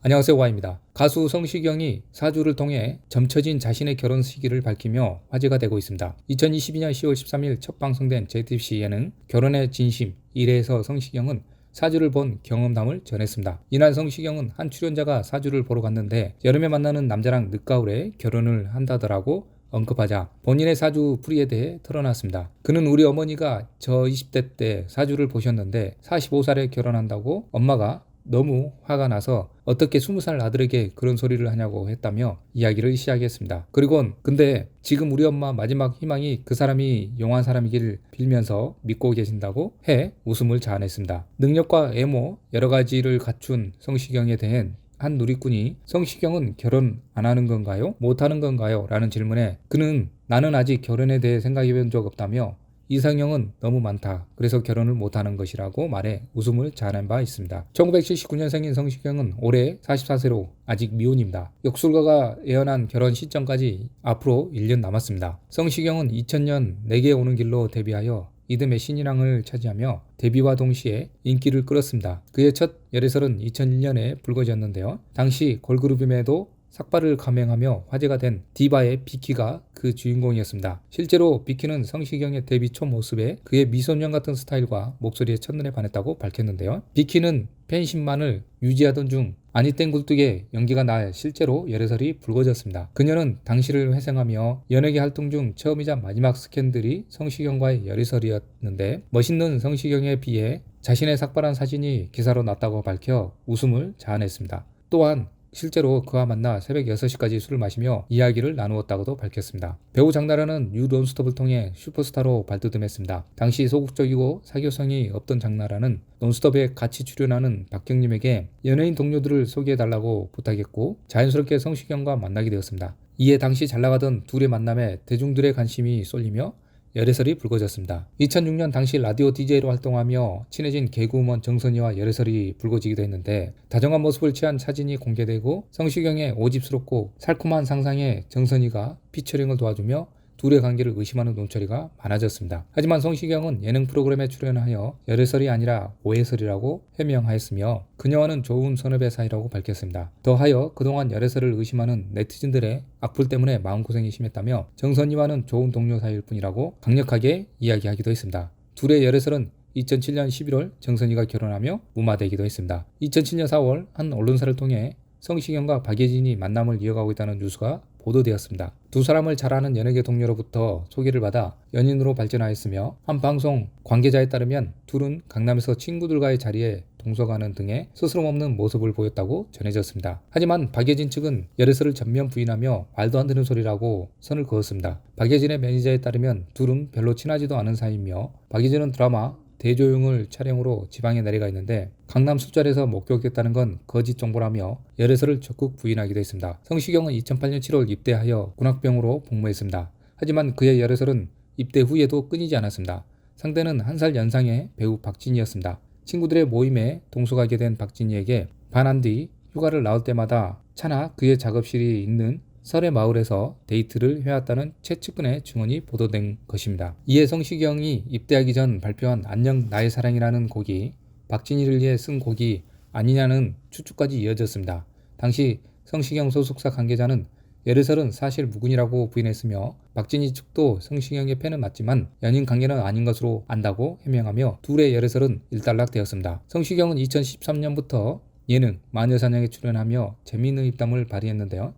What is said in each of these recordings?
안녕하세요 와입니다. 가수 성시경이 사주를 통해 점쳐진 자신의 결혼 시기를 밝히며 화제가 되고 있습니다. 2022년 10월 13일 첫 방송된 JTBC 예능 결혼의 진심 1회에서 성시경은 사주를 본 경험담을 전했습니다. 이날 성시경은 한 출연자가 사주를 보러 갔는데 여름에 만나는 남자랑 늦가을에 결혼을 한다더라고 언급하자 본인의 사주 풀이에 대해 털어놨습니다. 그는 우리 어머니가 저 20대 때 사주를 보셨는데 45살에 결혼한다고 엄마가 너무 화가 나서 어떻게 20살 아들에게 그런 소리를 하냐고 했다며 이야기를 시작했습니다. 그리곤 근데 지금 우리 엄마 마지막 희망이 그 사람이 용한 사람이길 빌면서 믿고 계신다고 해 웃음을 자아냈습니다. 능력과 애모 여러 가지를 갖춘 성시경에 대한 한 누리꾼이 성시경은 결혼 안 하는 건가요? 못 하는 건가요? 라는 질문에 그는 나는 아직 결혼에 대해 생각해 본 적 없다며 이상형은 너무 많다. 그래서 결혼을 못하는 것이라고 말해 웃음을 자아낸 바 있습니다. 1979년생인 성시경은 올해 44세로 아직 미혼입니다. 역술가가 예언한 결혼 시점까지 앞으로 1년 남았습니다. 성시경은 2000년 내게 오는 길로 데뷔하여 이듬해 신인왕을 차지하며 데뷔와 동시에 인기를 끌었습니다. 그의 첫 열애설은 2001년에 불거졌는데요. 당시 걸그룹임에도 삭발을 감행하며 화제가 된 디바의 비키가 그 주인공이었습니다. 실제로 비키는 성시경의 데뷔 초 모습에 그의 미소년 같은 스타일과 목소리에 첫눈에 반했다고 밝혔는데요. 비키는 팬심만을 유지하던 중 아니 땡 굴뚝에 연기가 나 실제로 열애설이 불거졌습니다. 그녀는 당시를 회상하며 연예계 활동 중 처음이자 마지막 스캔들이 성시경과의 열애설이었는데 멋있는 성시경에 비해 자신의 삭발한 사진이 기사로 났다고 밝혀 웃음을 자아냈습니다. 또한 실제로 그와 만나 새벽 6시까지 술을 마시며 이야기를 나누었다고도 밝혔습니다. 배우 장나라는 뉴 논스톱을 통해 슈퍼스타로 발돋움했습니다. 당시 소극적이고 사교성이 없던 장나라는 논스톱에 같이 출연하는 박경림에게 연예인 동료들을 소개해달라고 부탁했고 자연스럽게 성시경과 만나게 되었습니다. 이에 당시 잘 나가던 둘의 만남에 대중들의 관심이 쏠리며 열애설이 불거졌습니다. 2006년 당시 라디오 DJ로 활동하며 친해진 개그우먼 정선이와 열애설이 불거지기도 했는데 다정한 모습을 취한 사진이 공개되고 성시경의 오집스럽고 살콤한 상상에 정선이가 피처링을 도와주며 둘의 관계를 의심하는 논처리가 많아졌습니다. 하지만 성시경은 예능 프로그램에 출연하여 열애설이 아니라 오해설이라고 해명하였으며 그녀와는 좋은 선후배 사이라고 밝혔습니다. 더하여 그동안 열애설을 의심하는 네티즌들의 악플 때문에 마음고생이 심했다며 정선이와는 좋은 동료 사이일 뿐이라고 강력하게 이야기하기도 했습니다. 둘의 열애설은 2007년 11월 정선이가 결혼하며 무마되기도 했습니다. 2007년 4월 한 언론사를 통해 성시경과 박예진이 만남을 이어가고 있다는 뉴스가 보도되었습니다. 두 사람을 잘 아는 연예계 동료로부터 소개를 받아 연인으로 발전하였으며 한 방송 관계자에 따르면 둘은 강남에서 친구들과의 자리에 동서가는 등의 스스럼 없는 모습을 보였다고 전해졌습니다. 하지만 박예진 측은 열애설을 전면 부인하며 말도 안 되는 소리라고 선을 그었습니다. 박예진의 매니저에 따르면 둘은 별로 친하지도 않은 사이이며 박예진은 드라마 대조용을 촬영으로 지방에 내려가 있는데 강남 술자리에서 목격했다는 건 거짓 정보라며 열애설을 적극 부인하기도 했습니다. 성시경은 2008년 7월 입대하여 군악병으로 복무했습니다. 하지만 그의 열애설은 입대 후에도 끊이지 않았습니다. 상대는 한 살 연상의 배우 박진이었습니다. 친구들의 모임에 동석하게 된 박진이에게 반한 뒤 휴가를 나올 때마다 차나 그의 작업실이 있는 설의 마을에서 데이트를 해왔다는 최측근의 증언이 보도된 것입니다. 이에 성시경이 입대하기 전 발표한 안녕 나의 사랑이라는 곡이 박진희를 위해 쓴 곡이 아니냐는 추측까지 이어졌습니다. 당시 성시경 소속사 관계자는 열애설은 사실 무근이라고 부인했으며 박진희 측도 성시경의 팬은 맞지만 연인 관계는 아닌 것으로 안다고 해명하며 둘의 열애설은 일단락되었습니다. 성시경은 2013년부터 예능 마녀사냥에 출연하며 재미있는 입담을 발휘했는데요.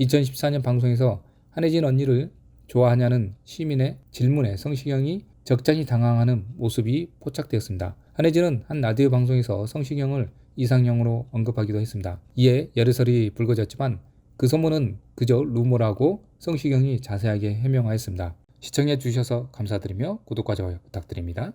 2014년 방송에서 한혜진 언니를 좋아하냐는 시민의 질문에 성시경이 적잖이 당황하는 모습이 포착되었습니다. 한혜진은 한 라디오 방송에서 성시경을 이상형으로 언급하기도 했습니다. 이에 열애설이 불거졌지만 그 소문은 그저 루머라고 성시경이 자세하게 해명하였습니다. 시청해 주셔서 감사드리며 구독과 좋아요 부탁드립니다.